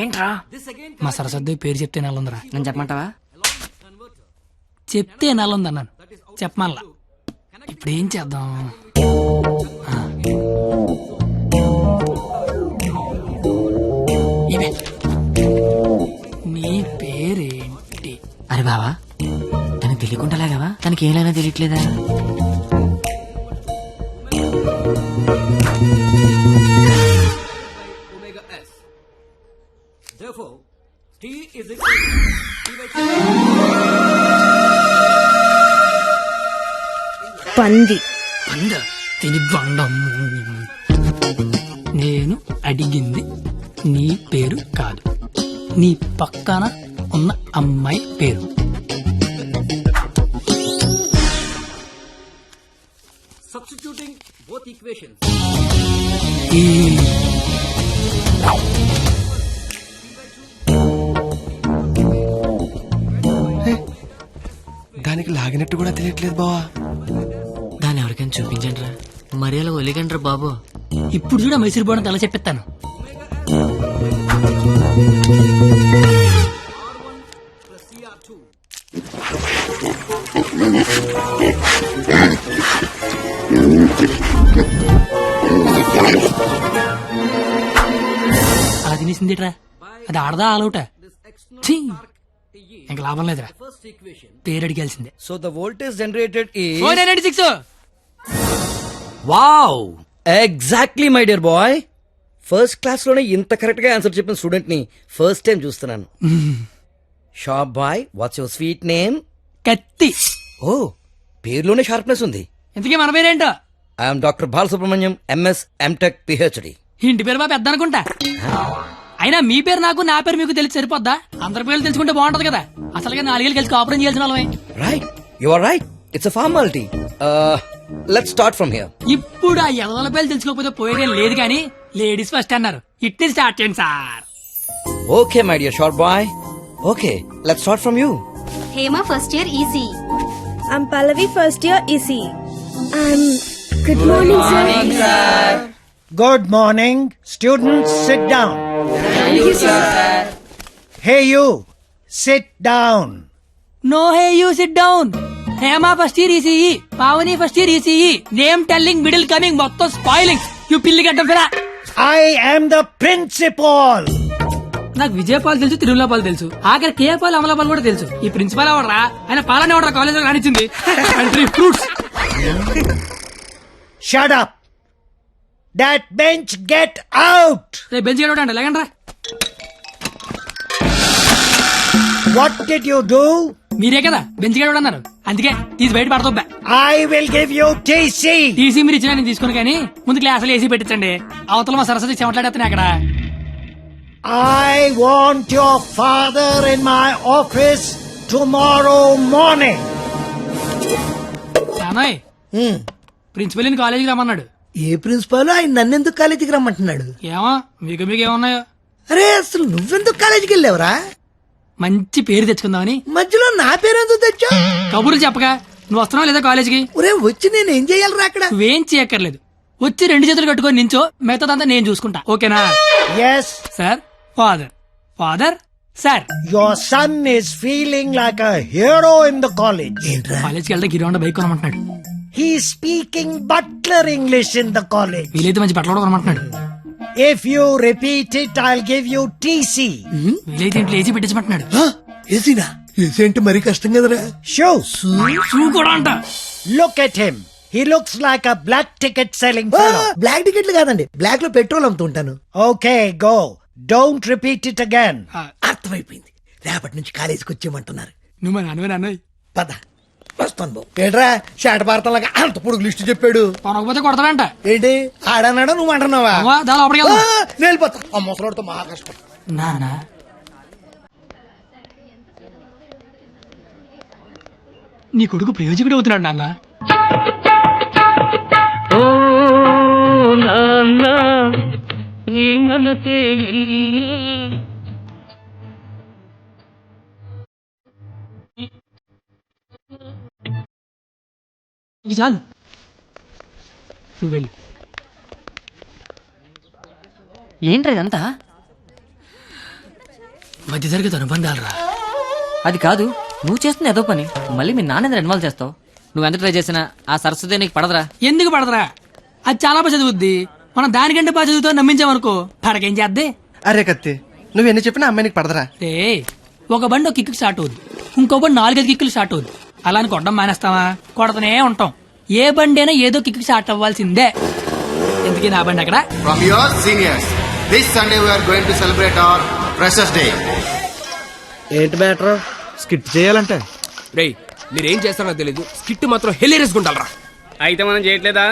ఏంట్రా? మా సరస్వతి పేరు చెప్తే నెలందరా నన్ను చెప్పమంటావా? చెప్తే నెలంది అన్నాను. చెప్పమల్లా ఇప్పుడు ఏం చేద్దాం. ఇవే. నీ పేరేంటి? అరే బావా తనకి తెలియకుండా లాగావా తనకి ఏమైనా తెలియట్లేదా? పంది. it పంది? తిని నేను అడిగింది నీ పేరు కాదు. నీ పక్కన ఉన్న అమ్మాయి పేరు. సబ్స్టిట్యూటింగ్ ఈక్వేషన్ దానికి లాగినట్టు కూడా తెలియట్లేదు బావా. దాన్ని ఎవరికైనా చూపించండి రా మరి అలా ఒలిగండ్రా బాబు. ఇప్పుడు చూడ మైసూర్ బోర్డు తల చెప్పిస్తాను. plus CR2 అలా తినేసిందిట్రా అది ఆడదా ఆలౌట? ఇంక లాభం లేదురా. పేరు అడిగాల్సిందే. Generated is. O nine six Wow! Exactly, my dear boy. First క్లాస్లోనే ఇంత కరెక్ట్గా ఆన్సర్ చెప్పిన స్టూడెంట్ని ఫస్ట్ టైం చూస్తున్నాను. Shop boy what's your sweet name కత్తి. ఓ పేరులోనే షార్ప్నెస్ ఉంది. ఇంతకీ మన పేరేంటో? I'm doctor Balasubrahmanyam MS MTech PhD ఇంటి పేరు మా పెద్ద అనుకుంటా అయినా మీ పేరు నాకు నా పేరు మీకు తెలిసి సరిపోద్దా అందరి పేర్లు తెలుసుకుంటే బాగుంటది కదా అసలుగా నాలుగేళ్ళు కలిసి కాపురం చేయాల్సిన వాళ్ళమే right you are right it's a formality let's start from here ఇప్పుడు ఆ ఎదల పేర్లు తెలుసుకోకపోతే పోయేదేం లేదు కానీ లేడీస్ ఫస్ట్ అన్నారు ఇట్ని స్టార్ట్ చేయండి sir okay my dear short boy okay let's start from you Hema first year EC I'm Pallavi first year EC. I'm good morning, sir. Good morning. Students, sit down. Hey, you. Sit down. No hey you sit down Hema first year ECE Pavani first year ECE name telling middle coming మొత్తం spoiling you పిల్లి గడ్డం ఫిరా I am the principal. నాకు విజయపాల్ తెలుసు తిరుమలపాల్ తెలుసు ఆఖరి కేపాల్ అమలాపాల్ కూడా తెలుసు ఈ ప్రిన్సిపల్ ఎవడరా ఆయన పాలనే ఎవడరా కాలేజ్లో రానిచ్చింది fruits Shut That bench, get out. రేపు బెంచ్ అండి లేకండ్రా What did you do? మీరే కదా బెంచ్ గడవడం అన్నారు అందుకే తీసి బయట పడతా I will give you TC. TC మీరు ఇచ్చిన నేను తీసుకుని కానీ ముందు క్లాసులు ఏసీ పెట్టించండి అవతల మా సరస్వతి చెమట్లాడేస్తాను అక్కడ I want your father in my office tomorrow morning. నానోయ్ ప్రిన్సిపల్ కాలేజీకి రమ్మన్నాడు ఏ ప్రిన్సిపాల్ ఆయన నన్నెందుకు కాలేజీకి రమ్మంటున్నాడు? ఏమో? మీకు మీకు ఏమన్నాయో? అరే అసలు నువ్వెందుకు కాలేజీకి వెళ్ళావురా? మంచి పేరు తెచ్చుకుందామని. మధ్యలో నా పేరెందుకు తెచ్చా కబుర్లు చెప్పగా నువ్వు వస్తున్నావు లేదా కాలేజీకి? ఒరే వచ్చి నేను ఏం చేయాలరా అక్కడ? నువ్వేం చేయక్కర్లేదు. వచ్చి రెండు చేతులు కట్టుకొని నించో మిగతాదంతా నేను చూసుకుంటా. ఓకేనా? Yes, sir father. Father sir. Son is feeling like a hero in the college. ఏంట్రా? కాలేజ్కి వెళ్తే Giri bike కొనమంటున్నాడు. He speaking butler English in the college వీలైతే మంచి బట్లర్ అనమాట if you repeat it I give you TC వీలైతే ఇంట్లో AC పెట్టించమంటున్నాడు. ఏసీనా AC మరీ కష్టం కదరా. షో షూ కూడా అంట. Look at him he looks like a black ticket selling black టికెట్లు కాదండి. బ్లాక్లో petrol అమ్ముతుంటాను. Okay go don't repeat it again అర్థమైపోయింది. రేపటి నుంచి కాలేజీకి వచ్చేయమంటున్నారు. నువ్వు మన అన్నయ్య పదా. వస్తాను బాబు. ఏంట్రా షాట భారతంలాగా అంత పొడుగు లిస్టు చెప్పాడు. కొనకపోతే కొడతాడంట. ఏంటి? ఆడన్నాడా నువ్వు అంటున్నావా? వెళ్ళిపోతా. ఆ ముసలాడితో మహా కష్టం. నానా. నీ కొడుకు ప్రయోజకుడు అవుతున్నాడు నాన్న. ఇది చాలు. నువ్వు వెళ్ళు. ఏంట్రా ఇదంతా? మధ్య తరగతి అనుబంధాలు రా. అది కాదు నువ్వు చేస్తున్న ఏదో పని. మళ్ళీ మీ నాన్న ఇన్వాల్వ్ చేస్తావు. నువ్వు ఎంత ట్రై చేసినా ఆ సరస్వతి నీకు పడదురా. ఎందుకు పడదరా? అది చాలా బాగా చదువుద్ది. మనం దానికంటే బాగా చదువుతో నమ్మించామనుకో పడకేం చేద్దే? అరే కత్తి నువ్వు ఎన్ని చెప్పినా అమ్మాయి నీకు పడదరా. రే ఒక బండి ఒక కిక్కు స్టార్ట్ అవుద్ది. ఇంకో బండి నాలుగైదు కిక్కులు స్టార్ట్ అవుద్ది. అలా అని కొట్టడం మానేస్తావా? కొడతనే ఉంటాం. ఏ బండి అయినా ఏదో కిక్కు స్టార్ట్ అవ్వాల్సిందే. ఎందుకని నా బండి అక్కడ? From your seniors, this Sunday we are going to celebrate our Freshers Day. ఏంటి మ్యాటర్? స్కిట్ చేయాలంటే. రేయ్ మీరేం చేస్తారో తెలీదు. స్కిట్ మాత్రం హెలీరియస్ గుంటాలరా అయితే మనం చేయట్లేదా?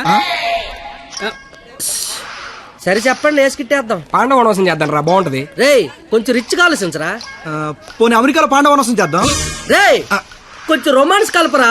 సరే చెప్పండి వేసుకిట్టేద్దాం పాండవ వనవాసం చేద్దాం రా బాగుంటది. రేయ్ కొంచెం రిచ్ ఆలోచించరా? పోనీ అమెరికాలో పాండవనసం చేద్దాం. రేయ్ కొంచెం రొమాన్స్ కలపరా?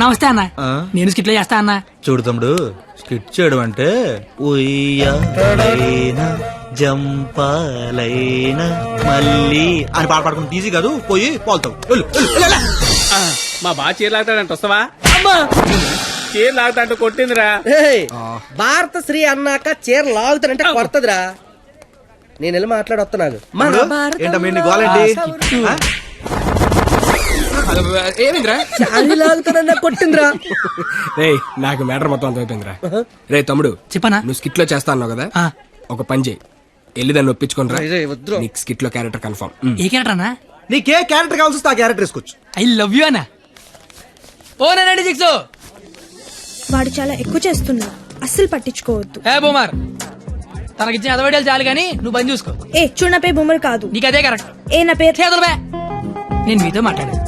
నమస్తే అన్న. నేను స్కిట్లో చేస్తా అన్న. చూడు తమ్ముడు స్కిట్ చేయడం అంటే ఉయ్యాలైన జంపాలైన మళ్ళీ అని పాట పాడుకుంటే ఈజీ కాదు. పోయి పోల్తావు. మా బాగా చీర లాగుతాడంట వస్తావా? చీర లాగుతాంటూ కొట్టిందిరా. ఏయ్, భారత శ్రీ అన్నాక చీర లాగుతానంటే కొడతదిరా. నేను వెళ్ళి మాట్లాడొస్తున్నాను ఏమైందిరా? శారీ లాగుతానన్నా కొట్టిందిరా. రేయ్ నాకు మ్యాటర్ మొత్తం అంత అయిపోయిందిరా. రే తమ్ముడు చెప్పనా? నువ్వు స్కిట్లో చేస్తా అన్నావు కదా? ఆ. ఒక పని చేయి. వెళ్ళి దాన్ని రా వద్దురా. నీకు స్కిట్లో క్యారెక్టర్ కన్ఫర్మ్ ఏ క్యారెక్టర్ అన్నా నీకే క్యారెక్టర్ కావాల్సి వస్తే ఆ క్యారెక్టర్ వేసుకోవచ్చు. ఐ లవ్ యూ అన్న. ఓ నైన్టీ సిక్స్ వాడు చాలా ఎక్కువ చేస్తున్నాడు అస్సలు పట్టించుకోవద్దు. ఏ బొమ్మర్ తనకిచ్చిన అదవడాలు చాలు కానీ నువ్వు పని చూసుకో. ఏ చూడు నా పేరు బొమ్మలు కాదు. నీకు అదే కరెక్ట్ ఏ నా పేరు? నేను మీతో మాట్లాడేది. ఆ,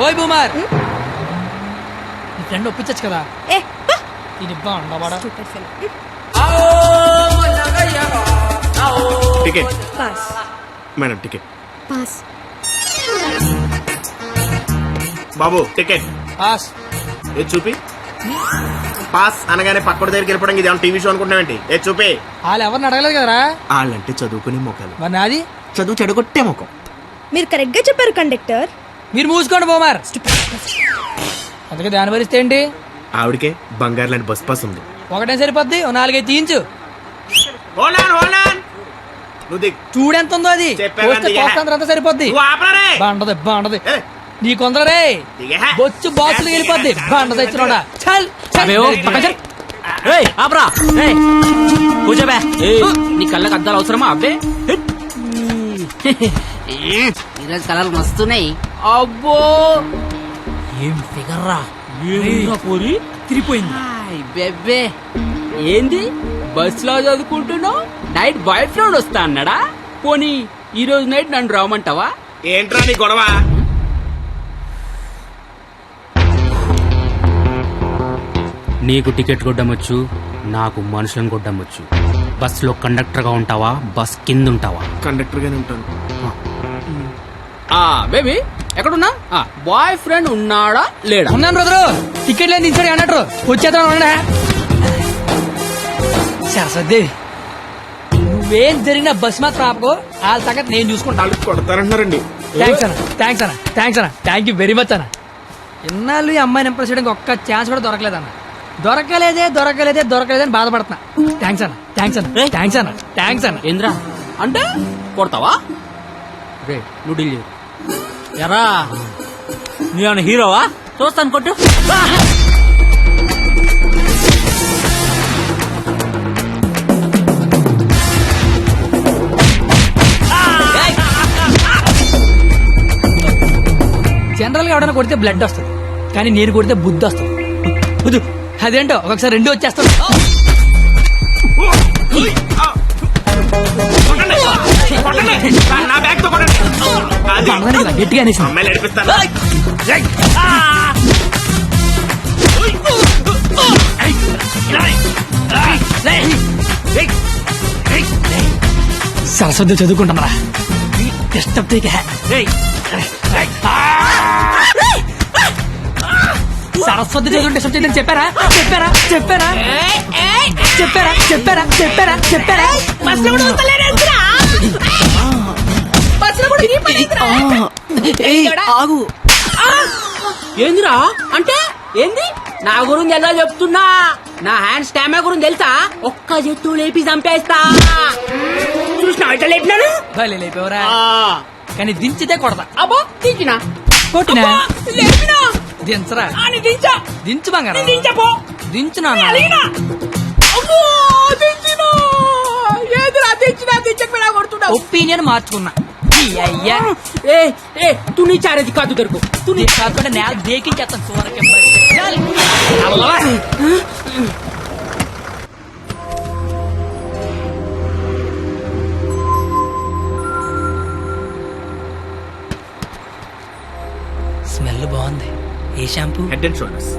ఓయ్ బూమర్! నీ ఫ్రెండ్ ఒప్పించచ్చు కదా? ఏ. ఇది బాగుండవాడా. Ticket. Pass Madam, ticket. Pass బాబు టికెట్. పాస్ ఏ చూపి? పాస్ అనగానే పక్కన దగ్గరికి వెళ్ళిపోవడం ఇది టీవీ షో అనుకుంటున్నావేంటి ఏ చూపి? వాళ్ళు ఎవరిని అడగలేదు కదరా? వాళ్ళంటే చదువుకునే మొక్కలు మరి నాది? చదువు చెడగొట్టే ముఖం మీరు కరెక్ట్గా చెప్పారు కండక్టర్ మీరు మూసుకోండి బోమార్. అందుకే దాని భరిస్తే ఏంటి? ఆవిడకే బంగారు లాంటి బస్ పాస్ ఉంది. ఒకటే సరిపోద్ది ఓ నాలుగైదు తీయించు. చూడెంత ఉందో అది. అంతా సరిపోద్ది. బాగుంటది బాగుంటది నీ కొందరే. బొచ్చు బాక్సులు వెళ్ళిపోద్ది. బాగుంటది ఇచ్చినోడా చల్ చల్. ఆపరా. కూర్చోబే నీ కళ్ళకి అద్దాలు అవసరమా? అబ్బే. ఈరోజు కలర్ మస్తున్నాయి. అబ్బో! ఏం ఫిగర్ రా పోరి తిరిపోయింది బెబ్బే. ఏంది? బస్లో చదువుకుంటున్నావు? నైట్ బాయ్ ఫ్రెండ్ వస్తా అన్నాడా? పోనీ ఈ రోజు నైట్ నన్ను రామంటావా ఏంట్రా నీ గొడవ? నీకు టికెట్ కొట్టమొచ్చు నాకు మనుషులను కొట్టమొచ్చు. బస్లో కండక్టర్గా ఉంటావా? బస్ కింద ఉంటావా కండక్టర్ గానే ఉంటాను ఆ బేబీ. ఎక్కడున్నా బాయ్ ఫ్రెండ్ ఉన్నాడా? లేడా? ఉన్నాను బ్రదరు. టికెట్ లేని దించాడు అన్నట్టు. వచ్చేద్దాం అన్నా సరస్వతి నువ్వు జరిగినా బస్ మాత్రం ఆపకో. వాళ్ళ సంగతి నేను చూసుకుంటా. వాళ్ళు కొడతారంటున్నారండి. థ్యాంక్స్ అన్న. థ్యాంక్స్ అన్న. థ్యాంక్స్ అన్న. థ్యాంక్ యూ వెరీ మచ్ అన్న. ఇన్నాళ్ళు ఈ అమ్మాయిని ఇంప్రెస్ చేయడానికి ఒక్క ఛాన్స్ కూడా దొరకలేదన్న దొరకలేదే దొరకలేదే దొరకలేదని బాధపడుతున్నా. థ్యాంక్స్ అన్న. థ్యాంక్స్ అన్న. థ్యాంక్స్ అన్న. థ్యాంక్స్ అన్న. ఏంద్రా? అంటే కొడతావా? రే నువ్వు డీల్ ఎరా నువ్వేమైనా హీరోవా? చూస్తాను కొట్టు. జనరల్గా ఎవడైనా కొడితే బ్లడ్ వస్తుంది కానీ నేను కొడితే బుద్ధి వస్తుంది. అదేంటో ఒకసారి రెండు వచ్చేస్తాను. ఇలా గట్టిగా అమ్మాయిలు నడిపిస్తాను సరస్వతి చదువుకుంటామరా డిస్టర్బ్ చేయక సరస్వతి చదువుకుంటే డిస్టర్బ్ చేయదని చెప్పారా? చెప్పారా? చెప్పారా? చెప్పారా? చెప్పారా? చెప్పారా? చెప్పారా? ఆగు. ఏందిరా? అంటే ఏంది? నా గురించి ఎలా చెప్తున్నా? నా హ్యాండ్ స్టామా గురించి తెలుసా? ఒక్క చెట్టు లేపి చంపేస్తా. చూసిన ఇట్లా లేపినాను భలే లేపేవరా. కానీ దించితే కొడతా. అబ్బో దించినా? కొట్టినా? అబ్బా, లేపినా? దించరా? అని దించా. దించు బంగారం. దించపో దించు నాన్న అలిగినా? అబ్బో దించినా? ఏదిరా దించినా? దించకపోయినా కొడుతున్నావు ఒపీనియన్ మార్చుకున్నా. అయ్యా ఏ ఏ తు నీ చారేది కాదు దొరుకు. తు నీ కాకుండా నేల దేకించేస్తాను సూరకి స్మెల్ బాగుంది. ఏ shampoo? Head and shoulders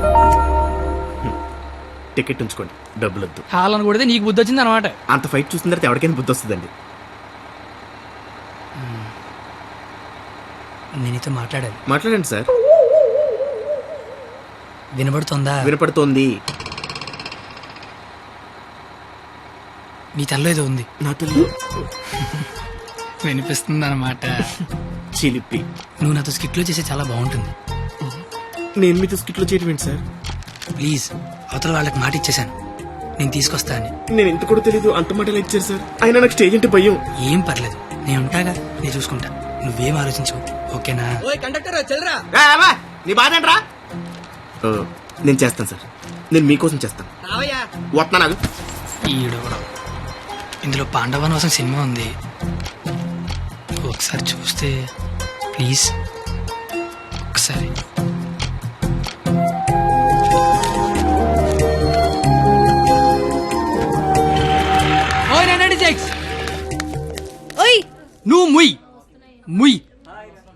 ticket ఉంచుకోండి. డబ్బులు వద్దు హాలను కొడితే నీకు బుద్ధి వచ్చింది అనమాట అంత ఫైట్ చూసిన తర్వాత ఎవరికైనా బుద్ధి వస్తుందండి. నేను నీతో మాట్లాడాలి. మాట్లాడండి సార్. వినబడుతుందా? వినపడుతోంది. నీ తల్లో ఏదో ఉంది. నా తల్లి? వినిపిస్తుంది అనమాట చిలిపి. నువ్వు నాతో స్కిట్లో చేస్తే చాలా బాగుంటుంది. నేను మీతో స్కిట్లో చేయటం ఏంటి సార్? ప్లీజ్ అవతల వాళ్ళకి మాట ఇచ్చేశాను. నేను తీసుకొస్తా అని. నేను ఎంత కూడా తెలీదు అంత మాటలు ఇచ్చారు సార్? అయినా నాకు స్టేజ్ అంటే భయం. ఏం పర్లేదు. నేను ఉంటాగా నేను చూసుకుంటా. నువ్వేం ఆలోచించవు ఓకేనా? కండక్టర్ చెల్లరా నీ బాధ ఏంట్రా? ఓ, నేను చేస్తాను సార్. నేను మీకోసం చేస్తాను. వస్తున్నా నాకు. ఈడు కూడా. ఇందులో పాండవనవసం సినిమా ఉంది. ఒకసారి చూస్తే ప్లీజ్. ఒకసారి. ఓయ్ ఓయ్. నువ్వు ముయ్. ముయ్.